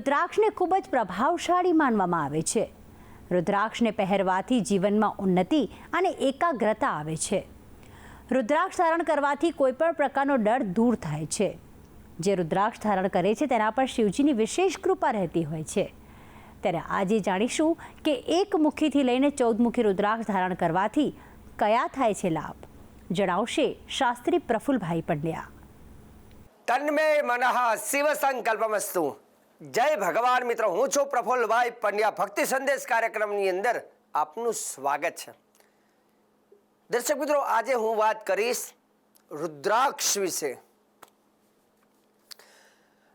રુદ્રાક્ષને ખૂબ જ પ્રભાવશાળી માનવામાં આવે છે. રુદ્રાક્ષને પહેરવાથી જીવનમાં ઉન્નતિ અને એકાગ્રતા આવે છે. રુદ્રાક્ષ ધારણ કરવાથી કોઈપણ પ્રકારનો ડર દૂર થાય છે. જે રુદ્રાક્ષ ધારણ કરે છે તેના પર શિવજીની વિશેષ કૃપા રહેતી હોય છે. ત્યારે આજે જાણીશું કે એક મુખીથી લઈને ચૌદમુખી રુદ્રાક્ષ ધારણ કરવાથી કયા થાય છે લાભ? જણાવશે શાસ્ત્રી પ્રફુલભાઈ પંડ્યા. તન્મે મનઃ શિવ સંકલ્પમસ્તુ. જય ભગવાન મિત્રો, હું છું પ્રફુલ્લભાઈ પંડ્યા. ભક્તિ સંદેશ કાર્યક્રમની અંદર આપનું સ્વાગત છે. દર્શક મિત્રો, આજે હું વાત કરીશ રુદ્રાક્ષ વિશે.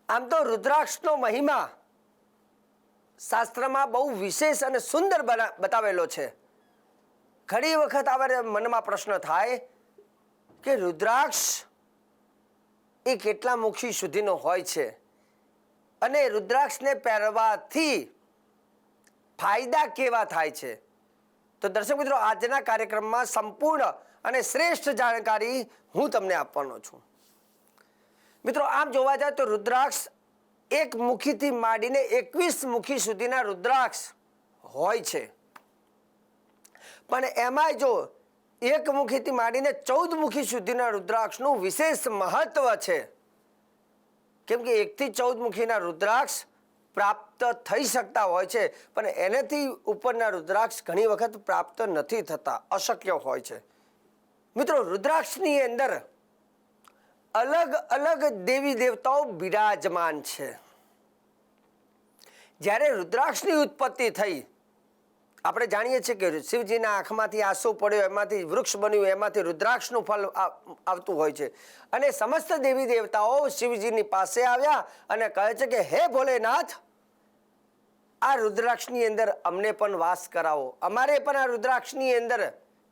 આમ તો રુદ્રાક્ષનો મહિમા શાસ્ત્રમાં બહુ વિશેષ અને સુંદર બતાવેલો છે. ઘણી વખત આવે મનમાં પ્રશ્ન થાય કે રુદ્રાક્ષ એ કેટલા મુખી સુધીનો હોય છે? અને રુદ્રાક્ષને પહેરવાથી ફાયદા કેવા થાય છે? તો દર્શક મિત્રો, આજના કાર્યક્રમમાં સંપૂર્ણ અને શ્રેષ્ઠ જાણકારી હું તમને આપવાનો છું. મિત્રો, આમ જોવા જાય તો રુદ્રાક્ષ એક મુખીથી માંડીને એકવીસ મુખી સુધીના રુદ્રાક્ષ હોય છે. પણ એમાંય જો એક મુખીથી માંડીને ચૌદ મુખી સુધીના રુદ્રાક્ષનું વિશેષ મહત્વ છે. કેમ કે એકથી ચૌદ મુખીના રુદ્રાક્ષ પ્રાપ્ત થઈ શકતા હોય છે, પણ એનાથી ઉપરના રુદ્રાક્ષ ઘણી વખત પ્રાપ્ત નથી થતા, અશક્ય હોય છે. મિત્રો, રુદ્રાક્ષની અંદર અલગ અલગ દેવી દેવતાઓ બિરાજમાન છે. જ્યારે રુદ્રાક્ષની ઉત્પત્તિ થઈ આપણે જાણીએ છીએ કે શિવજીના આંખમાંથી આંસુ પડ્યો, એમાંથી વૃક્ષ બન્યું, એમાંથી રુદ્રાક્ષનું ફળ આવતું હોય છે. અને સમસ્ત દેવી દેવતાઓ શિવજીની પાસે આવ્યા અને કહે છે કે, હે ભોલેનાથ, આ રુદ્રાક્ષની અંદર અમને પણ વાસ કરાવો. અમારે પણ આ રુદ્રાક્ષની અંદર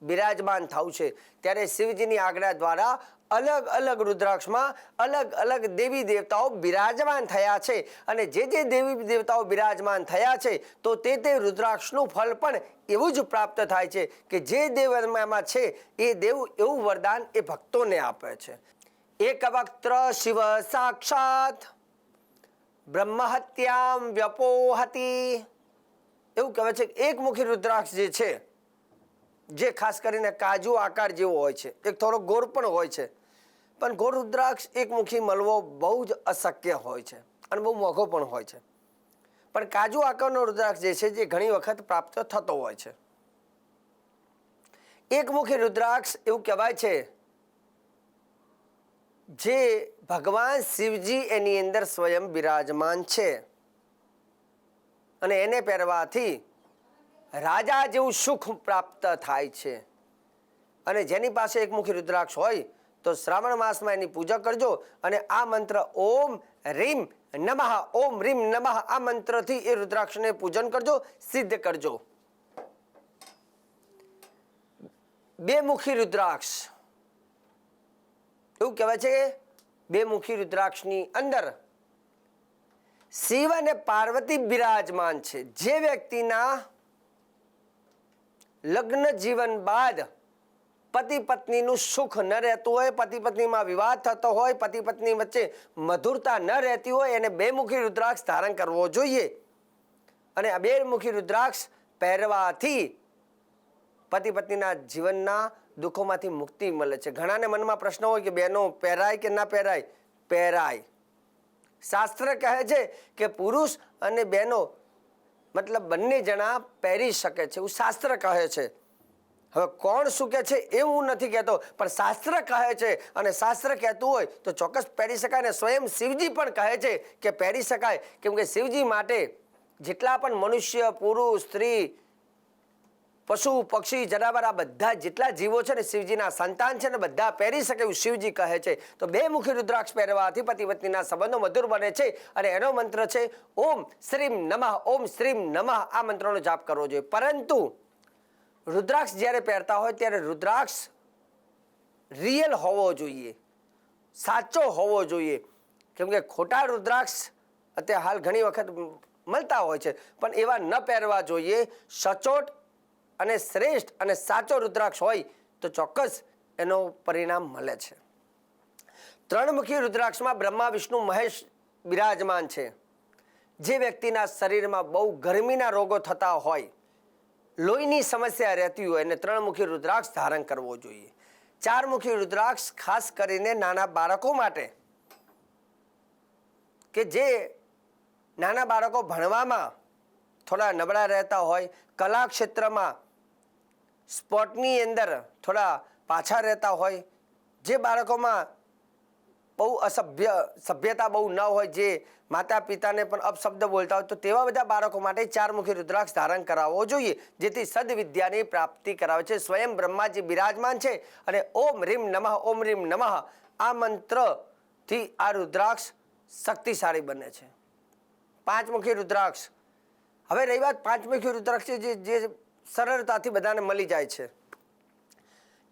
બિરાજમાન થવું છે. ત્યારે શિવજીની આજ્ઞા દ્વારા અલગ અલગ રુદ્રાક્ષમાં અલગ અલગ દેવી દેવતાઓ બિરાજમાન થયા છે. અને જે જે દેવી દેવતાઓ બિરાજમાન થયા છે, તો તે તે રુદ્રાક્ષનું ફળ પણ એવું જ પ્રાપ્ત થાય છે કે જે દેવમાં છે, એ દેવ એવું વરદાન એ ભક્તોને આપે છે. એક વક્ત્ર શિવ સાક્ષાત બ્રહ્મહત્યામ વ્યપોહતી. એવું કહેવાય છે કે એકમુખી રુદ્રાક્ષ જે છે જે ખાસ કરીને કાજુ આકાર જેવો હોય છે. એક થોડો ગોળ પણ હોય છે. પણ ગોળ રુદ્રાક્ષ એકમુખી મળવો બહુ જ અશક્ય હોય છે અને બહુ મોંઘો પણ હોય છે. પણ કાજુ આકારનો રુદ્રાક્ષ જે છે જે ઘણી વખત પ્રાપ્ત થતો હોય છે. એકમુખી રુદ્રાક્ષ એવું કહેવાય છે જે ભગવાન શિવજી એની અંદર સ્વયં બિરાજમાન છે. અને એને પહેરવાથી રાજા જેવું સુખ પ્રાપ્ત થાય છે. અને જેની પાસે એકમુખી રુદ્રાક્ષ હોય, તો શ્રાવણ માસમાં એની પૂજા કરજો અને આ મંત્ર ઓમ રીમ નમઃ, ઓમ રીમ નમઃ, આ મંત્રથી એ રુદ્રાક્ષને પૂજન કરજો, સિદ્ધ કરજો. બે મુખી રુદ્રાક્ષ. એવું કહેવાય છે બે મુખી રુદ્રાક્ષની અંદર શિવ અને પાર્વતી બિરાજમાન છે. જે વ્યક્તિના લગ્ન જીવન બાદ પતિ પત્નીનું સુખ ન રહેતું હોય, પતિ પત્નીમાં વિવાદ થતો હોય, પતિ પત્ની વચ્ચે મધુરતા ન રહેતી હોય, એને બે મુખી રુદ્રાક્ષ ધારણ કરવો જોઈએ. અને આ બે મુખી રુદ્રાક્ષ પહેરવાથી પતિ પત્નીના જીવનના દુઃખોમાંથી મુક્તિ મળે છે. ઘણાને મનમાં પ્રશ્ન હોય કે બહેનો પહેરાય કે ના પહેરાય? પહેરાય. શાસ્ત્ર કહે છે કે પુરુષ અને બહેનો મતલબ બંને જણા પહેરી શકે છે, એવું શાસ્ત્ર કહે છે. હવે કોણ શું કહે છે એ હું નથી કહેતો, પણ શાસ્ત્ર કહે છે અને શાસ્ત્ર કહેતું હોય તો ચોક્કસ પહેરી શકાય ને સ્વયં શિવજી પણ કહે છે કે પહેરી શકાય. કેમ કે શિવજી માટે જેટલા પણ મનુષ્ય, પુરુષ, સ્ત્રી પશુ, પક્ષી, જનાવર, આ બધા જેટલા જીવો છે ને શિવજીના સંતાન છે ને બધા પહેરી શકે એવું શિવજી કહે છે. તો બે મુખી રુદ્રાક્ષ પહેરવાથી પતિ પત્નીના સંબંધો મધુર બને છે અને એનો મંત્ર છે, ઓમ શ્રીમ નમઃ, ઓમ શ્રીમ નમઃ. આ મંત્રનો જાપ કરવો જોઈએ. પરંતુ રુદ્રાક્ષ જ્યારે પહેરતા હોય ત્યારે રુદ્રાક્ષ રિયલ હોવો જોઈએ. સાચો હોવો જોઈએ. કેમ કે ખોટા રુદ્રાક્ષ અત્યારે હાલ ઘણી વખત મળતા હોય છે. પણ એવા ન પહેરવા જોઈએ. સચોટ અને શ્રેષ્ઠ અને સાચો રુદ્રાક્ષ હોય તો ચોક્કસ એનો પરિણામ મળે છે. ત્રણમુખી રુદ્રાક્ષમાં બ્રહ્મા, વિષ્ણુ, મહેશ બિરાજમાન છે. જે વ્યક્તિના શરીરમાં બહુ ગરમીના રોગો થતા હોય, લોહીની સમસ્યા રહેતી હોય એને ત્રણમુખી રુદ્રાક્ષ ધારણ કરવો જોઈએ. ચારમુખી રુદ્રાક્ષ ખાસ કરીને નાના બાળકો માટે કે જે નાના બાળકો ભણવામાં થોડા નબળા રહેતા હોય કલા ક્ષેત્રમાં સ્પોર્ટની અંદર થોડા પાછા રહેતા હોય, જે બાળકોમાં બહુ અસભ્ય, સભ્યતા બહુ ન હોય, જે માતા પિતાને પણ અપશબ્દ બોલતા હોય, તો તેવા બધા બાળકો માટે ચારમુખી રુદ્રાક્ષ ધારણ કરાવવો જોઈએ, જેથી સદવિદ્યાની પ્રાપ્તિ કરાવે છે. સ્વયં બ્રહ્માજી બિરાજમાન છે અને ઓમ રીમ નમઃ, ઓમ રીમ નમઃ, આ મંત્રથી આ રુદ્રાક્ષ શક્તિશાળી બને છે. પાંચમુખી રુદ્રાક્ષ હવે રહી વાત પાંચમુખી રુદ્રાક્ષ જે જે સરળતાથી બધાને મળી જાય છે.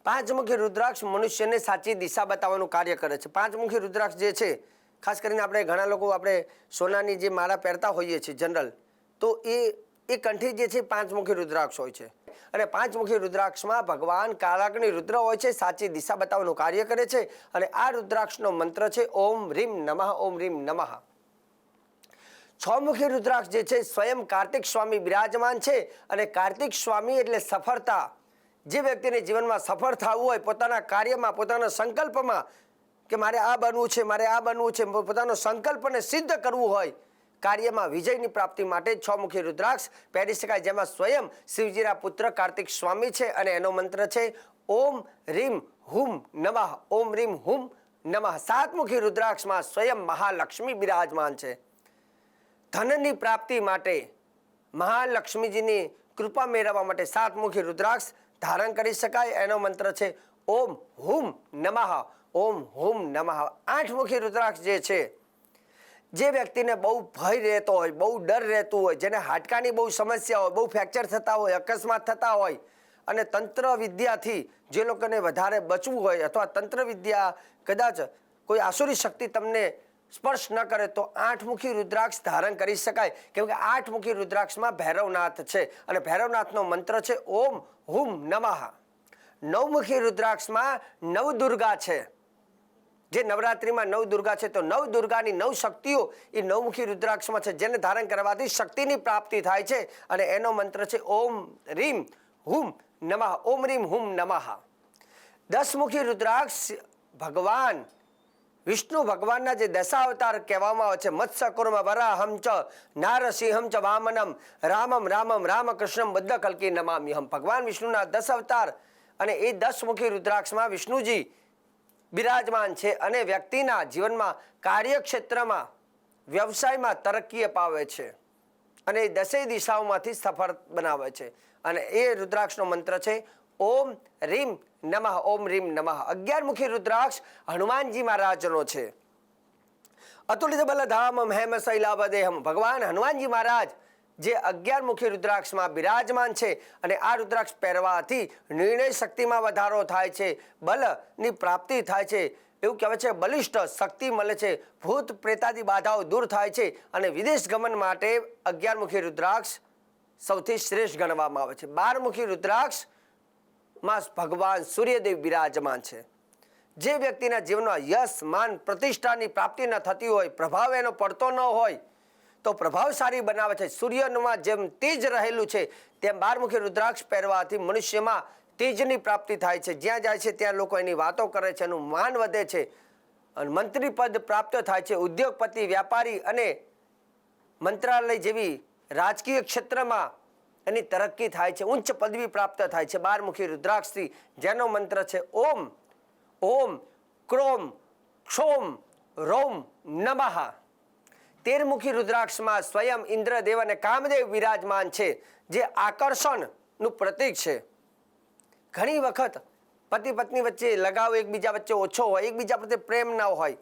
પાંચમુખી રુદ્રાક્ષ મનુષ્યને સાચી દિશા બતાવવાનું કાર્ય કરે છે. પાંચમુખી રુદ્રાક્ષ જે છે, ખાસ કરીને આપણે ઘણા લોકો, આપણે સોનાની જે માળા પહેરતા હોઈએ છીએ, જનરલ, તો એ એ કંઠી જે છે પાંચમુખી રુદ્રાક્ષ હોય છે. અને પાંચમુખી રુદ્રાક્ષમાં ભગવાન કાળાગ્નિ રુદ્ર હોય છે, સાચી દિશા બતાવવાનું કાર્ય કરે છે. અને આ રુદ્રાક્ષનો મંત્ર છે, ઓમ રીમ નમઃ, ઓમ રીમ નમઃ. છમુખી રુદ્રાક્ષ જે છે સ્વયં કાર્તિક સ્વામી બિરાજમાન છે અને કાર્તિક સ્વામી એટલે સફળતા. જે વ્યક્તિને જીવનમાં સફળ થવું હોય, પોતાના કાર્યમાં, પોતાના સંકલ્પમાં કે મારે આ બનવું છે, મારે આ બનવું છે, પોતાનો સંકલ્પને સિદ્ધ કરવું હોય, કાર્યમાં વિજયની પ્રાપ્તિ માટે છમુખી રુદ્રાક્ષ પહેરી શકાય. જેમાં સ્વયં શિવજીના પુત્ર કાર્તિક સ્વામી છે અને એનો મંત્ર છે, ઓમ રીમ હુમ નમઃ, ઓમ રીમ હુમ નમઃ. સાતમુખી રુદ્રાક્ષમાં સ્વયં મહાલક્ષ્મી બિરાજમાન છે. ધનની પ્રાપ્તિ માટે મહાલક્ષ્મીજીની કૃપા મેળવવા માટે સાતમુખી રુદ્રાક્ષ ધારણ કરી શકાય. એનો મંત્ર છે, ઓમ હુમ નમઃ, ઓમ હુમ નમઃ. આઠમુખી રુદ્રાક્ષ જે છે, જે વ્યક્તિને બહુ ભય રહેતો હોય, બહુ ડર રહેતું હોય, જેને હાડકાની બહુ સમસ્યા હોય, બહુ ફ્રેક્ચર થતા હોય, અકસ્માત થતા હોય, અને તંત્ર વિદ્યાથી જે લોકોને વધારે બચવું હોય અથવા તંત્ર વિદ્યા કદાચ કોઈ આસુરી શક્તિ તમને સ્પર્શ ન કરે તો આઠમુખી રુદ્રાક્ષ ધારણ કરી શકાય. કેમ કે આઠમુખી રુદ્રાક્ષમાં ભૈરવનાથ છે અને ભૈરવનાથનો મંત્ર છે, ઓમ હુમ નમઃ નવમુખી રુદ્રાક્ષમાં નવદુર્ગા છે. જે નવરાત્રિમાં નવ દુર્ગા છે, તો નવ દુર્ગાની નવ શક્તિઓ એ નવમુખી રુદ્રાક્ષમાં છે, જેને ધારણ કરવાથી શક્તિની પ્રાપ્તિ થાય છે. અને એનો મંત્ર છે, ઓમ રીમ હુમ નમઃ ઓમ રીમ હુમ નમઃ. દસમુખી રુદ્રાક્ષ ભગવાન વિષ્ણુ ભગવાનના જે દશાવતાર કહેવામાં આવે છે, મત્સ્યકુર્મ વરાહમ ચ નારસિંહમ ચ વામનમ રામમ રામમ રામકૃષ્ણમ બદ્ધ કલ્કી નમામ્યહમ. ભગવાન વિષ્ણુના દસ અવતાર અને એ દસમુખી રુદ્રાક્ષમાં વિષ્ણુજી બિરાજમાન છે અને વ્યક્તિના જીવનમાં કાર્યક્ષેત્રમાં વ્યવસાયમાં તરક્કી અપાવે છે અને એ દસેય દિશાઓમાંથી સફળ બનાવે છે. અને એ રુદ્રાક્ષનો મંત્ર છે ઓમ રીમ નમઃ, ઓમ રીમ નમઃ. અગિયાર મુખી રુદ્રાક્ષ હનુમાનજી મહારાજનો છે. અતુલિત બલધામ હેમ શૈલાવદેહમ. ભગવાન હનુમાનજી મહારાજ જે અગિયાર મુખી રુદ્રાક્ષમાં બિરાજમાન છે અને આ રુદ્રાક્ષ પહેરવાથી નિર્ણય શક્તિમાં વધારો થાય છે, બલની પ્રાપ્તિ થાય છે. એવું કહેવાય છે, બલિષ્ઠ શક્તિ મળે છે, ભૂત પ્રેતાદી બાધાઓ દૂર થાય છે અને વિદેશ ગમન માટે અગિયાર મુખી રુદ્રાક્ષ સૌથી શ્રેષ્ઠ ગણવામાં આવે છે. બાર મુખી રુદ્રાક્ષ માં ભગવાન સૂર્યદેવ બિરાજમાન છે. જે વ્યક્તિના જીવનમાં યશ, માન, પ્રતિષ્ઠાની પ્રાપ્તિ ન થતી હોય, પ્રભાવ એનો પડતો ન હોય, તો પ્રભાવશાળી બનાવે છે. સૂર્યમાં જેમ તેજ રહેલું છે, તેમ બારમુખી રુદ્રાક્ષ પહેરવાથી મનુષ્યમાં તેજની પ્રાપ્તિ થાય છે. જ્યાં જાય છે, ત્યાં લોકો એની વાતો કરે છે, એનું માન વધે છે. અને મંત્રી પદ પ્રાપ્ત થાય છે. ઉદ્યોગપતિ, વ્યાપારી અને મંત્રાલય જેવી રાજકીય ક્ષેત્રમાં એની તરક્કી થાય છે, ઉચ્ચ પદવી પ્રાપ્ત થાય છે. બારમુખી રુદ્રાક્ષથી જેનો મંત્ર છે, ઓમ ઓમ, ક્રોમ, ક્ષોમ, રોમ, નમઃ. તેરમુખી રુદ્રાક્ષમાં સ્વયં ઇન્દ્રદેવ અને કામદેવ વિરાજમાન છે, જે આકર્ષણનું પ્રતીક છે. ઘણી વખત પતિ પત્ની વચ્ચે લગાવ એકબીજા વચ્ચે ઓછો હોય, એકબીજા પ્રત્યે પ્રેમ ન હોય.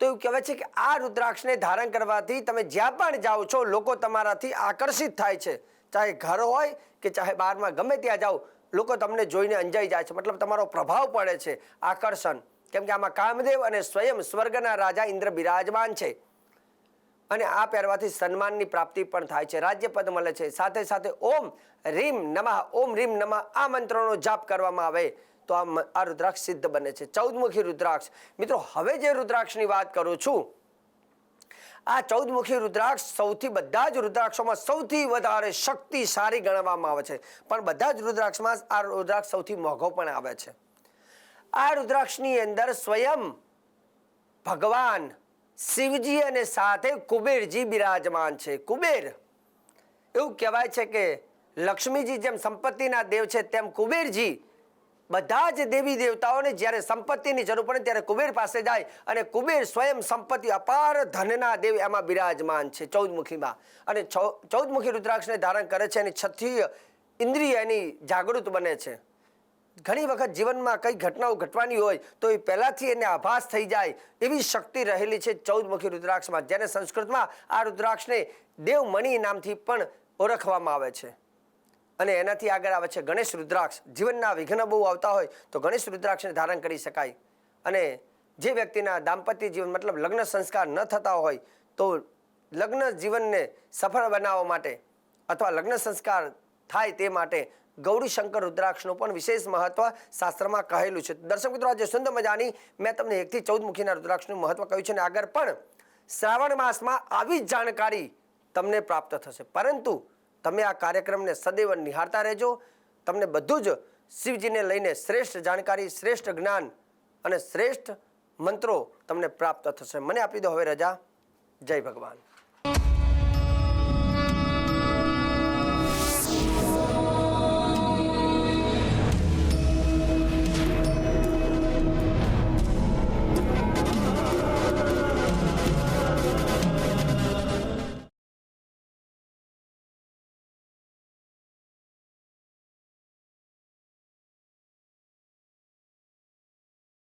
તો એવું કહેવાય છે કે આ રુદ્રાક્ષને ધારણ કરવાથી તમે જ્યાં પણ જાઓ છો, લોકો તમારાથી આકર્ષિત થાય છે. ચાહે ઘર હોય કે ચાહે બહારમાં ગમે ત્યાં જાઓ, લોકો તમને જોઈને અંજાઈ જાય છે. મતલબ તમારો પ્રભાવ પડે છે આકર્ષણ. કેમ કે આમાં કામદેવ અને સ્વયં સ્વર્ગના રાજા ઇન્દ્ર બિરાજમાન છે. અને આ પહેરવાથી સન્માનની પ્રાપ્તિ પણ થાય છે. રાજ્યપદ મળે છે. સાથે સાથે ઓમ રીમ નમઃ, ઓમ રીમ નમઃ આ મંત્રોનો જાપ કરવામાં આવે તો આ રુદ્રાક્ષ સિદ્ધ બને છે. ચૌદમુખી રુદ્રાક્ષ. મિત્રો, હવે જે રુદ્રાક્ષની વાત કરું છું આ ચૌદમુખી રુદ્રાક્ષ સૌથી બધા જ રુદ્રાક્ષોમાં સૌથી વધારે શક્તિશાળી ગણવામાં આવે છે. પણ બધા જ રુદ્રાક્ષમાં આ રુદ્રાક્ષ સૌથી મોંઘો પણ આવે છે. આ રુદ્રાક્ષની અંદર સ્વયં ભગવાન શિવજી અને સાથે કુબેરજી બિરાજમાન છે. કુબેર, એવું કહેવાય છે કે લક્ષ્મીજી જેમ સંપત્તિના દેવ છે, તેમ કુબેરજી બધા જ દેવી દેવતાઓને જ્યારે સંપત્તિની જરૂર પડે ત્યારે કુબેર પાસે જાય અને કુબેર સ્વયં સંપત્તિ અપાર ધનના દેવ એમાં બિરાજમાન છે, ચૌદમુખીમાં. અને ચૌદમુખી રુદ્રાક્ષને ધારણ કરે છે અને છઠ્ઠી ઇન્દ્રિય એની જાગૃત બને છે. ઘણી વખત જીવનમાં કઈ ઘટનાઓ ઘટવાની હોય તો એ પહેલાંથી એને આભાસ થઈ જાય એવી શક્તિ રહેલી છે ચૌદમુખી રુદ્રાક્ષમાં, જેને સંસ્કૃતમાં આ રુદ્રાક્ષને દેવમણિ નામથી પણ ઓળખવામાં આવે છે. અને એનાથી આગળ આવે છે ગણેશ રુદ્રાક્ષ. જીવનના વિઘ્ન બહુ આવતા હોય તો ગણેશ રુદ્રાક્ષને ધારણ કરી શકાય. અને જે વ્યક્તિના દાંપત્ય જીવન મતલબ લગ્ન સંસ્કાર ન થતા હોય તો લગ્ન જીવનને સફળ બનાવવા માટે અથવા લગ્ન સંસ્કાર થાય તે માટે ગૌરીશંકર રુદ્રાક્ષનું પણ વિશેષ મહત્વ શાસ્ત્રમાં કહેલું છે. દર્શક મિત્રો, આજે સુંદર મજાની મેં તમને એકથી ચૌદ મુખીના રુદ્રાક્ષનું મહત્વ કહ્યું છે અને આગળ પણ શ્રાવણ માસમાં આવી જ જાણકારી તમને પ્રાપ્ત થશે. પરંતુ તમે આ કાર્યક્રમને સદૈવ નિહાળતા રહેજો. તમને બધું જ શિવજીને લઈને શ્રેષ્ઠ જાણકારી, શ્રેષ્ઠ જ્ઞાન અને શ્રેષ્ઠ મંત્રો તમને પ્રાપ્ત થશે. મને આપી દો હવે રજા. જય ભગવાન.